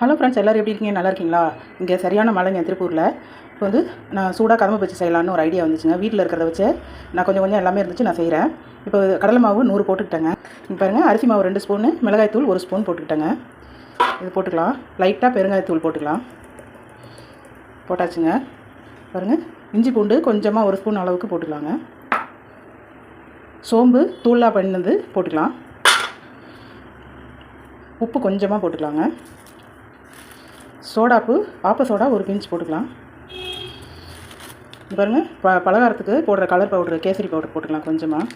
Hello friends எல்லோரும் எப்படி இருக்கீங்க? நல்லா இருக்கீங்களா? இங்கே சரியான மழைங்க திருப்பூரில். இப்போ வந்து நான் சூடாக கதம்பு வச்சு செய்யலான்னு ஒரு ஐடியா வந்துச்சுங்க. வீட்டில் இருக்கிறத வச்சு நான் கொஞ்சம் கொஞ்சம் எல்லாமே இருந்துச்சு நான் செய்கிறேன் இப்போ கடலை மாவு நூறு போட்டுக்கிட்டேங்க. இப்போ பாருங்கள் அரிசி மாவு ரெண்டு ஸ்பூனு மிளகாய்த்தூள் ஒரு ஸ்பூன் போட்டுக்கிட்டேங்க. இது போட்டுக்கலாம். லைட்டாக பெருங்காயத்தூள் போட்டுக்கலாம். போட்டாச்சுங்க. பாருங்கள் இஞ்சி பூண்டு கொஞ்சமாக ஒரு ஸ்பூன் அளவுக்கு போட்டுக்கலாங்க. சோம்பு தூளாக பண்ணது போட்டுக்கலாம். உப்பு கொஞ்சமாக போட்டுக்கலாங்க. சோடாப்பு ஆப்ப சோடா ஒரு பிஞ்ச் போட்டுக்கலாம். பாருங்கள் ப பலகாரத்துக்கு போடுற கலர் பவுடர் கேசரி பவுடர் போட்டுக்கலாம் கொஞ்சமாக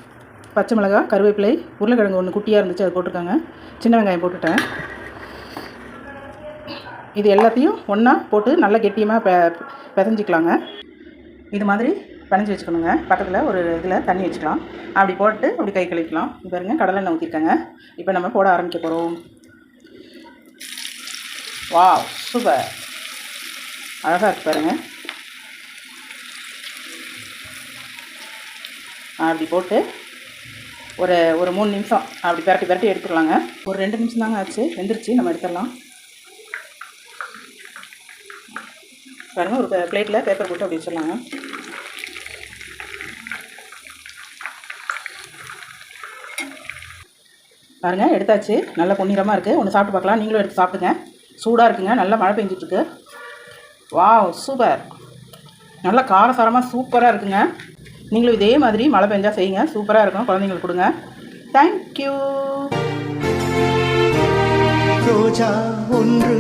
பச்சை மிளகா கருவேப்பிலை உருளைக்கிழங்கு ஒன்று குட்டியாக இருந்துச்சு அது போட்டிருக்காங்க. சின்ன வெங்காயம் போட்டுட்டேன். இது எல்லாத்தையும் ஒன்றா போட்டு நல்லா கெட்டியமாக பெ பிசைஞ்சிக்கலாங்க. இது மாதிரி பிணைஞ்சி வச்சுக்கணுங்க. பக்கத்தில் ஒரு இதில் தண்ணி வச்சுக்கலாம். அப்படி போட்டு அப்படி கை கழிக்கலாம் இது பாருங்க கடலெண்ணெய் ஊற்றிருக்காங்க இப்போ நம்ம போட ஆரம்பிக்க போகிறோம் வாவ் சூப்பர் அழகாக இருக்கு பாருங்க. அப்படி போட்டு ஒரு ஒரு மூணு நிமிஷம் அப்படி பரட்டி பரட்டி எடுத்துக்கலாங்க. ஒரு ரெண்டு நிமிஷம் தாங்க ஆச்சு. வெந்துருச்சு. நம்ம எடுத்துடலாம். பாருங்கள் ஒரு பிளேட்டில் பேப்பர் போட்டு அப்படி வச்சிடலாங்க. பாருங்கள் எடுத்தாச்சு. நல்ல பொன்னிறமாக இருக்குது ஒன்று சாப்பிட்டு பார்க்கலாம். நீங்களும் எடுத்து சாப்பிடுங்க. சூடாக இருக்குங்க. நல்லா மழை பெஞ்சிட்ருக்கு. Wow super. நல்லா காரசாரமாக சூப்பராக இருக்குங்க. நீங்களும் இதே மாதிரி மழை பெஞ்சால் செய்யுங்க. சூப்பராக இருக்கும். குழந்தைங்களுக்கு கொடுங்க. தேங்க்யூ ரோஜா ஒன்று